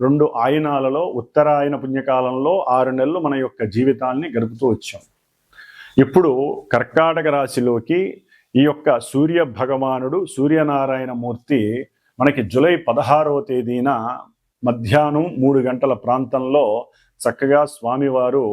రెండు ఆయనాలలో ఉత్తరాయణ పుణ్యకాలంలో ఆరు నెలలు మన యొక్క జీవితాన్ని గడుపుతూ వచ్చాం. ఇప్పుడు కర్కాటక రాశిలోకి ఈ యొక్క సూర్య భగవానుడు సూర్యనారాయణ మూర్తి మనకి జూలై పదహారవ తేదీన మధ్యాహ్నం మూడు గంటల ప్రాంతంలో చక్కగా స్వామివారు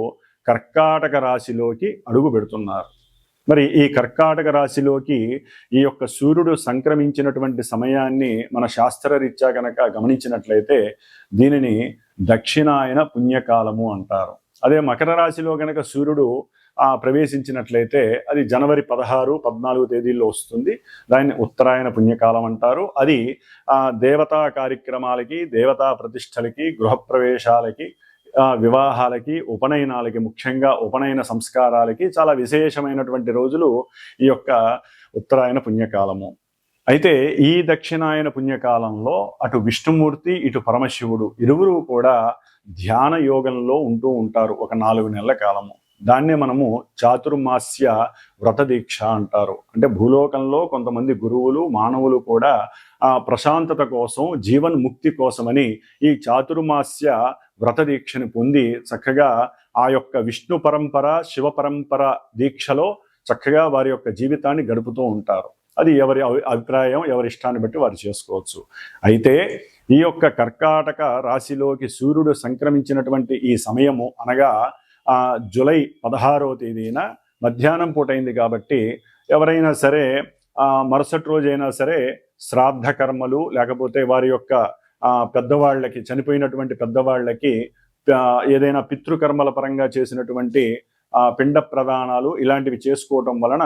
కర్కాటక రాశిలోకి అడుగు పెడుతున్నారు. మరి ఈ కర్కాటక రాశిలోకి ఈ యొక్క సూర్యుడు సంక్రమించినటువంటి సమయాన్ని మన శాస్త్రరీత్యా కనుక గమనించినట్లయితే దీనిని దక్షిణాయన పుణ్యకాలము అంటారు. అదే మకర రాశిలో కనుక సూర్యుడు ఆ ప్రవేశించినట్లయితే అది జనవరి పదహారు పద్నాలుగు తేదీల్లో వస్తుంది. దాన్ని ఉత్తరాయణ పుణ్యకాలం అంటారు. అది ఆ దేవతా కార్యక్రమాలకి దేవతా ప్రతిష్టలకి గృహప్రవేశాలకి వివాహాలకి ఉపనయనాలకి ముఖ్యంగా ఉపనయన సంస్కారాలకి చాలా విశేషమైనటువంటి రోజులు ఈ యొక్క ఉత్తరాయణ పుణ్యకాలము. అయితే ఈ దక్షిణాయన పుణ్యకాలంలో అటు విష్ణుమూర్తి ఇటు పరమశివుడు ఇరువురు కూడా ధ్యాన యోగంలో ఉంటూ ఉంటారు ఒక నాలుగు నెలల కాలము. దాన్నే మనము చాతుర్మాస్య వ్రత దీక్ష అంటారు. అంటే భూలోకంలో కొంతమంది గురువులు మానవులు కూడా ఆ ప్రశాంతత కోసం జీవన్ ముక్తి కోసమని ఈ చాతుర్మాస్య వ్రత దీక్షని పొంది చక్కగా ఆ యొక్క విష్ణు పరంపర శివ పరంపర దీక్షలో చక్కగా వారి యొక్క జీవితాన్ని గడుపుతూ ఉంటారు. అది ఎవరి అభిప్రాయం ఎవరి ఇష్టాన్ని బట్టి వారు చేసుకోవచ్చు. అయితే ఈ యొక్క కర్కాటక రాశిలోకి సూర్యుడు సంక్రమించినటువంటి ఈ సమయము అనగా ఆ జులై పదహారవ తేదీన మధ్యాహ్నం పూటైంది కాబట్టి ఎవరైనా సరే ఆ మరుసటి రోజైనా సరే శ్రాద్ధ కర్మలు లేకపోతే వారి యొక్క పెద్దవాళ్ళకి చనిపోయినటువంటి పెద్దవాళ్ళకి ఏదైనా పితృకర్మల పరంగా చేసినటువంటి ఆ పిండ ప్రదానాలు ఇలాంటివి చేసుకోవటం వలన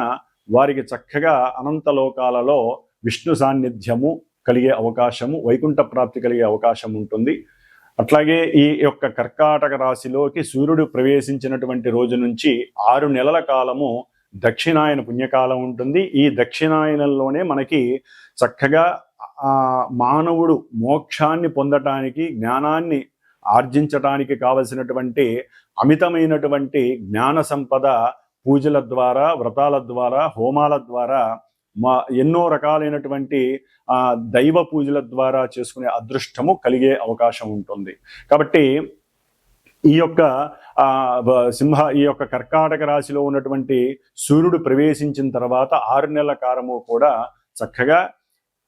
వారికి చక్కగా అనంత లోకాలలో విష్ణు సాన్నిధ్యము కలిగే అవకాశము వైకుంఠ ప్రాప్తి కలిగే అవకాశం ఉంటుంది. అట్లాగే ఈ యొక్క కర్కాటక రాశిలోకి సూర్యుడు ప్రవేశించినటువంటి రోజు నుంచి ఆరు నెలల కాలము దక్షిణాయన పుణ్యకాలం ఉంటుంది. ఈ దక్షిణాయనంలోనే మనకి చక్కగా మానవుడు మోక్షాన్ని పొందటానికి జ్ఞానాన్ని ఆర్జించటానికి కావలసినటువంటి అమితమైనటువంటి జ్ఞాన సంపద పూజల ద్వారా వ్రతాల ద్వారా హోమాల ద్వారా మా ఎన్నో రకాలైనటువంటి దైవ పూజల ద్వారా చేసుకునే అదృష్టము కలిగే అవకాశం ఉంటుంది. కాబట్టి ఈ యొక్క సింహ ఈ యొక్క కర్కాటక రాశిలో ఉన్నటువంటి సూర్యుడు ప్రవేశించిన తర్వాత ఆరు నెలల కారము కూడా చక్కగా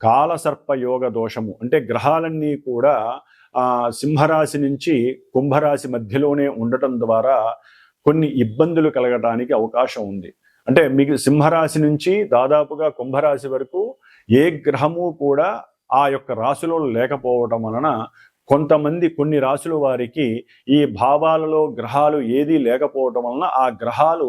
కాలసర్ప యోగ దోషము. అంటే గ్రహాలన్నీ కూడా ఆ సింహరాశి నుంచి కుంభరాశి మధ్యలోనే ఉండటం ద్వారా కొన్ని ఇబ్బందులు కలగటానికి అవకాశం ఉంది. అంటే మీకు సింహరాశి నుంచి దాదాపుగా కుంభరాశి వరకు ఏ గ్రహము కూడా ఆ యొక్క రాశిలో లేకపోవటం వలన కొంతమంది కొన్ని రాశుల వారికి ఈ భావాలలో గ్రహాలు ఏదీ లేకపోవటం వలన ఆ గ్రహాలు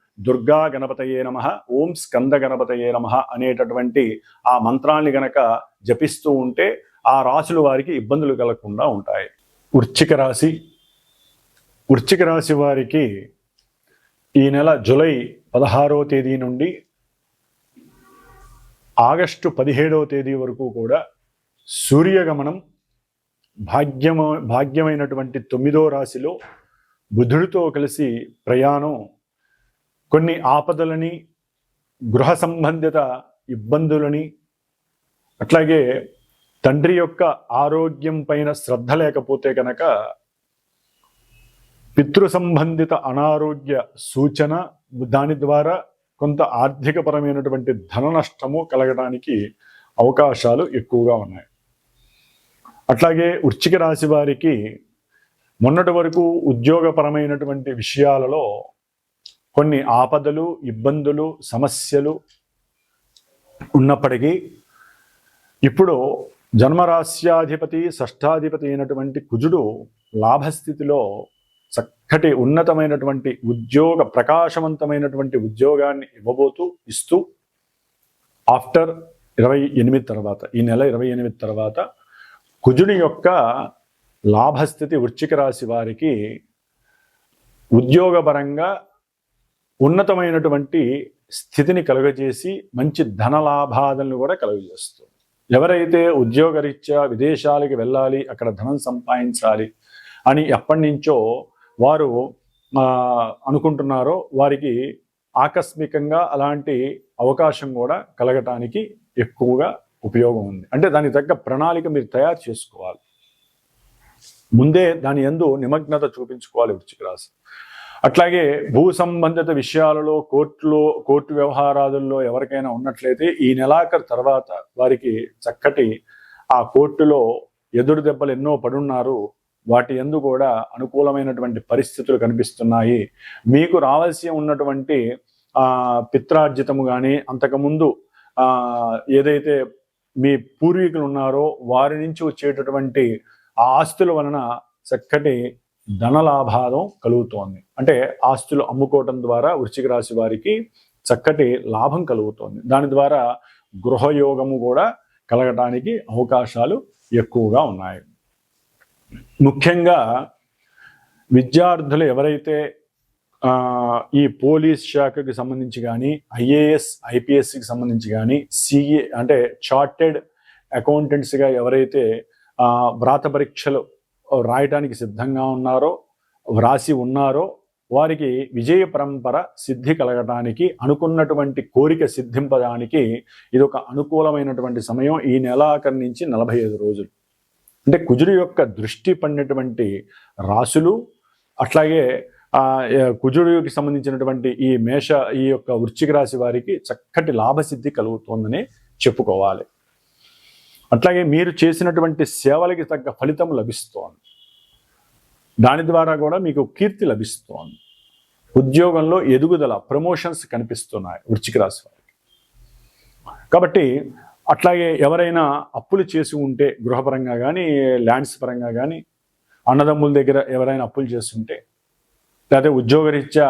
దుర్గా గణపతయే నమ ఓం స్కంద గణపతయే నమ అనేటటువంటి ఆ మంత్రాన్ని గనక జపిస్తూ ఉంటే ఆ రాశుల వారికి ఇబ్బందులు కలగకుండా ఉంటాయి. వృచ్చిక రాశి వృచ్చిక రాశి వారికి ఈ నెల జూలై పదహారో తేదీ నుండి ఆగస్టు పదిహేడవ తేదీ వరకు కూడా సూర్యగమనం భాగ్యమ భాగ్యమైనటువంటి తొమ్మిదో రాశిలో బుధుడితో కలిసి ప్రయాణం కొన్ని ఆపదలని గృహ సంబంధిత ఇబ్బందులని అట్లాగే తండ్రి యొక్క ఆరోగ్యం పైన శ్రద్ధ లేకపోతే కనుక పితృ సంబంధిత అనారోగ్య సూచన దాని ద్వారా కొంత ఆర్థికపరమైనటువంటి ధన నష్టము కలగడానికి అవకాశాలు ఎక్కువగా ఉన్నాయి. అట్లాగే వృచ్చిక రాశి వారికి మొన్నటి వరకు ఉద్యోగపరమైనటువంటి విషయాలలో కొన్ని ఆపదలు ఇబ్బందులు సమస్యలు ఉన్నప్పటికీ ఇప్పుడు జన్మరాశ్యాధిపతి షష్ఠాధిపతి అయినటువంటి కుజుడు లాభస్థితిలో చక్కటి ఉన్నతమైనటువంటి ఉద్యోగ ప్రకాశవంతమైనటువంటి ఉద్యోగాన్ని ఇవ్వబోతూ ఇస్తూ ఆఫ్టర్ ఇరవై ఎనిమిది తర్వాత ఈ నెల ఇరవై ఎనిమిది తర్వాత కుజుడి యొక్క లాభస్థితి వృశ్చిక రాశి వారికి ఉద్యోగపరంగా ఉన్నతమైనటువంటి స్థితిని కలుగజేసి మంచి ధన లాభాలను కూడా కలుగజేస్తుంది. ఎవరైతే ఉద్యోగరీత్యా విదేశాలకి వెళ్ళాలి అక్కడ ధనం సంపాదించాలి అని ఎప్పటి నుంచో వారు అనుకుంటున్నారో వారికి ఆకస్మికంగా అలాంటి అవకాశం కూడా కలగటానికి ఎక్కువగా ఉపయోగం ఉంది. అంటే దానికి తగ్గ ప్రణాళిక మీరు తయారు చేసుకోవాలి. ముందే దాని ఎందు నిమగ్నత చూపించుకోవాలి వృశ్చిక రాశి. అట్లాగే భూ సంబంధిత విషయాలలో కోర్టులో కోర్టు వ్యవహారాదుల్లో ఎవరికైనా ఉన్నట్లయితే ఈ నెలాఖరు తర్వాత వారికి చక్కటి ఆ కోర్టులో ఎదురు దెబ్బలు ఎన్నో పడున్నారు. వాటి ఎందు కూడా అనుకూలమైనటువంటి పరిస్థితులు కనిపిస్తున్నాయి. మీకు రావాల్సి ఉన్నటువంటి ఆ పిత్రార్జితము కానీ అంతకుముందు ఆ ఏదైతే మీ పూర్వీకులు ఉన్నారో వారి నుంచి వచ్చేటటువంటి ఆ ఆస్తుల వలన చక్కటి ధనలాభాదం కలుగుతోంది. అంటే ఆస్తులు అమ్ముకోవటం ద్వారా వృశ్చిక రాశి వారికి చక్కటి లాభం కలుగుతోంది. దాని ద్వారా గృహయోగము కూడా కలగటానికి అవకాశాలు ఎక్కువగా ఉన్నాయి. ముఖ్యంగా విద్యార్థులు ఎవరైతే ఈ పోలీస్ శాఖకి సంబంధించి కానీ ఐఏఎస్ ఐపీఎస్సికి సంబంధించి కానీ సిఏ అంటే చార్టెడ్ అకౌంటెంట్స్గా ఎవరైతే వ్రాత పరీక్షలు రాయటానికి సిద్ధంగా ఉన్నారో వ్రాసి ఉన్నారో వారికి విజయ పరంపర సిద్ధి కలగటానికి అనుకున్నటువంటి కోరిక సిద్ధింపడానికి ఇది ఒక అనుకూలమైనటువంటి సమయం ఈ నెలాఖరి నుంచి నలభై ఐదు రోజులు. అంటే కుజుడు యొక్క దృష్టి పడినటువంటి రాసులు అట్లాగే కుజుడికి సంబంధించినటువంటి ఈ మేష ఈ యొక్క వృశ్చిక రాశి వారికి చక్కటి లాభసిద్ధి కలుగుతోందని చెప్పుకోవాలి. అట్లాగే మీరు చేసినటువంటి సేవలకి తగ్గ ఫలితం లభిస్తోంది. దాని ద్వారా కూడా మీకు కీర్తి లభిస్తోంది. ఉద్యోగంలో ఎదుగుదల ప్రమోషన్స్ కనిపిస్తున్నాయి వృచ్చిక రాశి వారికి. కాబట్టి అట్లాగే ఎవరైనా అప్పులు చేసి ఉంటే గృహపరంగా కానీ ల్యాండ్స్ పరంగా కానీ అన్నదమ్ముల దగ్గర ఎవరైనా అప్పులు చేస్తుంటే లేకపోతే ఉద్యోగరీత్యా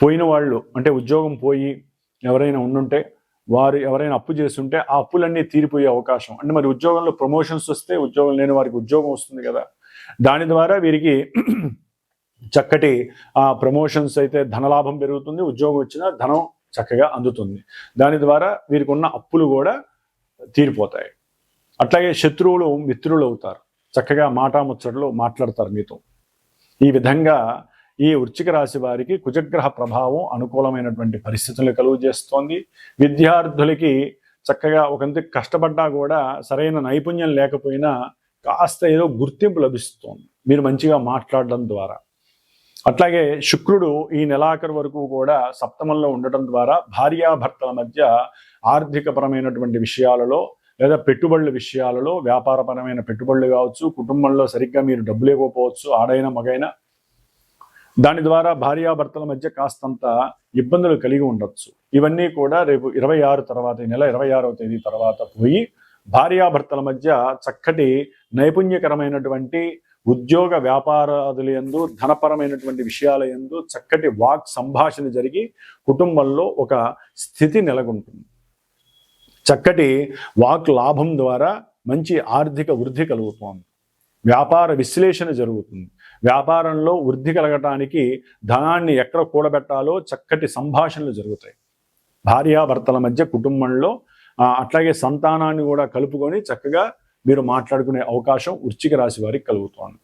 పోయిన వాళ్ళు అంటే ఉద్యోగం పోయి ఎవరైనా ఉండుంటే వారు ఎవరైనా అప్పు చేస్తుంటే ఆ అప్పులన్నీ తీరిపోయే అవకాశం. అంటే మరి ఉద్యోగంలో ప్రమోషన్స్ వస్తే ఉద్యోగం లేని వారికి ఉద్యోగం వస్తుంది కదా. దాని ద్వారా వీరికి చక్కటి ఆ ప్రమోషన్స్ అయితే ధనలాభం పెరుగుతుంది ఉద్యోగం వచ్చినా ధనం చక్కగా అందుతుంది. దాని ద్వారా వీరికి ఉన్న అప్పులు కూడా తీరిపోతాయి. అట్లాగే శత్రువులు మిత్రులు అవుతారు. చక్కగా మాటాముచ్చట్లు మాట్లాడతారు మీతో. ఈ విధంగా ఈ వృశ్చిక రాశి వారికి కుజగ్రహ ప్రభావం అనుకూలమైనటువంటి పరిస్థితులు కలుగు చేస్తోంది విద్యార్థులకి చక్కగా ఒకంత కష్టపడ్డా కూడా సరైన నైపుణ్యం లేకపోయినా కాస్త ఏదో గుర్తింపు లభిస్తోంది. మీరు మంచిగా మాట్లాడడం ద్వారా. అట్లాగే శుక్రుడు ఈ నెలాఖరు వరకు కూడా సప్తమంలో ఉండటం ద్వారా భార్యాభర్తల మధ్య ఆర్థికపరమైనటువంటి విషయాలలో లేదా పెట్టుబడుల విషయాలలో వ్యాపారపరమైన పెట్టుబడులు కావచ్చు కుటుంబంలో సరిగ్గా మీరు డబ్బులు ఇవ్వకపోవచ్చు ఆడైనా మగైనా దాని ద్వారా భార్యాభర్తల మధ్య కాస్తంత ఇబ్బందులు కలిగి ఉండొచ్చు. ఇవన్నీ కూడా రేపు ఇరవై ఆరు తర్వాత ఈ నెల ఇరవై ఆరవ తేదీ తర్వాత పోయి భార్యాభర్తల మధ్య చక్కటి నైపుణ్యకరమైనటువంటి ఉద్యోగ వ్యాపారాదుల యందు ధనపరమైనటువంటి విషయాల యందు చక్కటి వాక్ సంభాషణ జరిగి కుటుంబంలో ఒక స్థితి నెలకొంటుంది. చక్కటి వాక్ లాభం ద్వారా మంచి ఆర్థిక వృద్ధి కలుగుతోంది. వ్యాపార విశ్లేషణ జరుగుతుంది. వ్యాపారంలో వృద్ధి కలగటానికి ధనాన్ని ఎక్కడ కూడబెట్టాలో చక్కటి సంభాషణలు జరుగుతాయి. భార్యాభర్తల మధ్య కుటుంబంలో అట్లాగే సంతానాన్ని కూడా కలుపుకొని చక్కగా మీరు మాట్లాడుకునే అవకాశం వృశ్చిక రాశి వారికి కలుగుతోంది.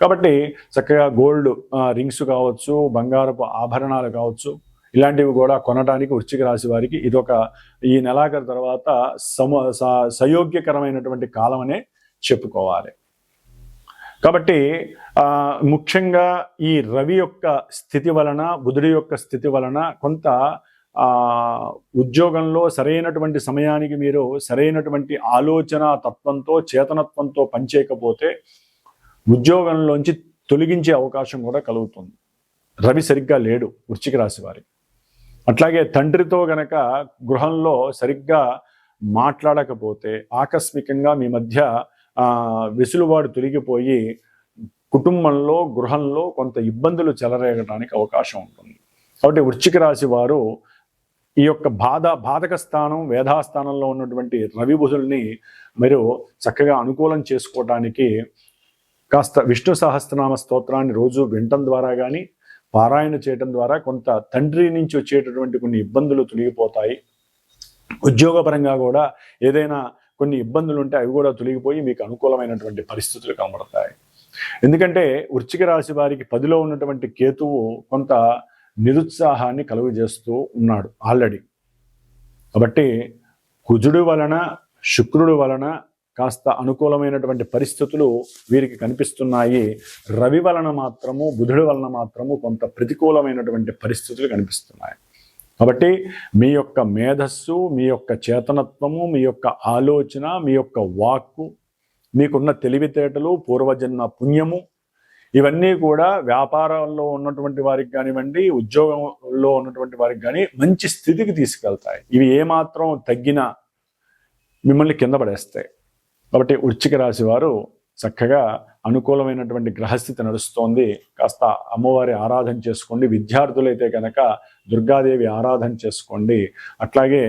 కాబట్టి చక్కగా గోల్డ్ రింగ్స్ కావచ్చు బంగారపు ఆభరణాలు కావచ్చు ఇలాంటివి కూడా కొనడానికి వృశ్చిక రాశి వారికి ఇదొక ఈ నెలాఖరు తర్వాత సమ స- సయోగ్యకరమైనటువంటి కాలం అనే చెప్పుకోవాలి. కాబట్టి ముఖ్యంగా ఈ రవి యొక్క స్థితి వలన బుధుడి యొక్క స్థితి వలన కొంత ఉద్యోగంలో సరైనటువంటి సమయానికి మీరు సరైనటువంటి ఆలోచన తత్వంతో చేతనత్వంతో పనిచేయకపోతే ఉద్యోగంలోంచి తొలగించే అవకాశం కూడా కలుగుతుంది. రవి సరిగ్గా లేడు వృశ్చిక రాశి వారి. అట్లాగే తండ్రితో గనక గృహంలో సరిగ్గా మాట్లాడకపోతే ఆకస్మికంగా మీ మధ్య వెసులుబాటు తొలగిపోయి కుటుంబంలో గృహంలో కొంత ఇబ్బందులు చెలరేగడానికి అవకాశం ఉంటుంది. కాబట్టి వృశ్చిక రాశి వారు ఈ యొక్క బాధ బాధక స్థానం వేధాస్థానంలో ఉన్నటువంటి రవి బుధుల్ని మీరు చక్కగా అనుకూలం చేసుకోవడానికి కాస్త విష్ణు సహస్రనామ స్తోత్రాన్ని రోజు వినటం ద్వారా కానీ పారాయణ చేయటం ద్వారా కొంత తండ్రి నుంచి వచ్చేటటువంటి కొన్ని ఇబ్బందులు తొలగిపోతాయి. ఉద్యోగపరంగా కూడా ఏదైనా కొన్ని ఇబ్బందులు ఉంటే అవి కూడా తొలగిపోయి మీకు అనుకూలమైనటువంటి పరిస్థితులు కనబడతాయి. ఎందుకంటే వృచ్చిక రాశి వారికి పదిలో ఉన్నటువంటి కేతువు కొంత నిరుత్సాహాన్ని కలుగజేస్తూ ఉన్నాడు ఆల్రెడీ. కాబట్టి కుజుడు వలన శుక్రుడు వలన కాస్త అనుకూలమైనటువంటి పరిస్థితులు వీరికి కనిపిస్తున్నాయి. రవి వలన మాత్రము బుధుడి వలన మాత్రము కొంత ప్రతికూలమైనటువంటి పరిస్థితులు కనిపిస్తున్నాయి. కాబట్టి మీ యొక్క మేధస్సు మీ యొక్క చేతనత్వము మీ యొక్క ఆలోచన మీ యొక్క వాక్కు మీకున్న తెలివితేటలు పూర్వజన్మ పుణ్యము ఇవన్నీ కూడా వ్యాపారంలో ఉన్నటువంటి వారికి కానివ్వండి ఉద్యోగంలో ఉన్నటువంటి వారికి కానీ మంచి స్థితికి తీసుకెళ్తాయి. ఇవి ఏమాత్రం తగ్గినా మిమ్మల్ని కింద పడేస్తాయి. కాబట్టి వృశ్చిక రాశి వారు చక్కగా అనుకూలమైనటువంటి గ్రహస్థితి నడుస్తోంది. కాస్త అమ్మవారి ఆరాధన చేసుకోండి. విద్యార్థులైతే కనుక దుర్గాదేవి ఆరాధన చేసుకోండి. అట్లాగే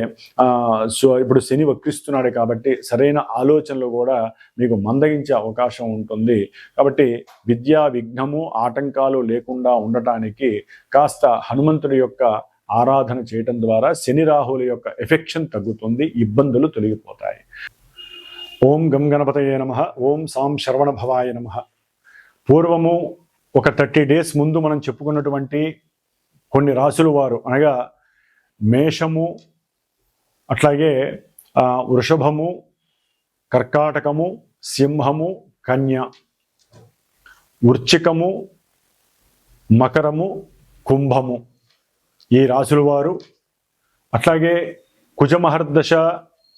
సో ఇప్పుడు శని వక్రిస్తున్నాడు కాబట్టి సరైన ఆలోచనలు కూడా మీకు మందగించే అవకాశం ఉంటుంది. కాబట్టి విద్యా విఘ్నము ఆటంకాలు లేకుండా ఉండటానికి కాస్త హనుమంతుడి యొక్క ఆరాధన చేయటం ద్వారా శని రాహుల యొక్క ఎఫెక్షన్ తగ్గుతుంది ఇబ్బందులు తొలగిపోతాయి. ఓం గం గణపతయే నమ ఓం సాం శరవణ భవాయ నమ. పూర్వము ఒక థర్టీ డేస్ ముందు మనం చెప్పుకున్నటువంటి కొన్ని రాసులు వారు అనగా మేషము అట్లాగే వృషభము కర్కాటకము సింహము కన్య. వృచ్చికము మకరము కుంభము. ఈ రాసుల వారు అట్లాగే కుజమహర్దశ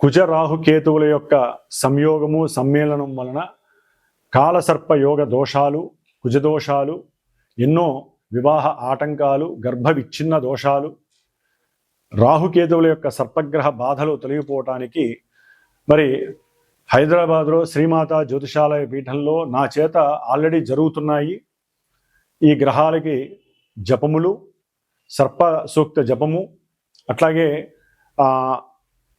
కుజరాహుకేతువుల యొక్క సంయోగము సమ్మేళనం వలన కాలసర్ప యోగ దోషాలు కుజదోషాలు ఎన్నో వివాహ ఆటంకాలు గర్భ విచ్ఛిన్న దోషాలు రాహుకేతువుల యొక్క సర్పగ్రహ బాధలు తొలగిపోవటానికి మరి హైదరాబాద్లో శ్రీమాత జ్యోతిషాలయ పీఠంలో నా చేత ఆల్రెడీ జరుగుతున్నాయి ఈ గ్రహాలకి జపములు సర్ప సూక్త జపము అట్లాగే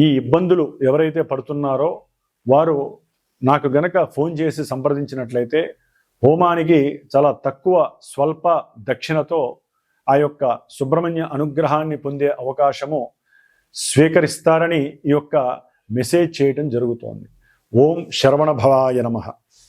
ఈ ఇబ్బందులు ఎవరైతే పడుతున్నారో వారు నాకు గనక ఫోన్ చేసి సంప్రదించినట్లయితే హోమానికి చాలా తక్కువ స్వల్ప దక్షిణతో ఆ యొక్క సుబ్రహ్మణ్య అనుగ్రహాన్ని పొందే అవకాశము స్వీకరిస్తారని ఈ యొక్క మెసేజ్ చేయడం జరుగుతోంది. ఓం శరవణ భవాయ నమః.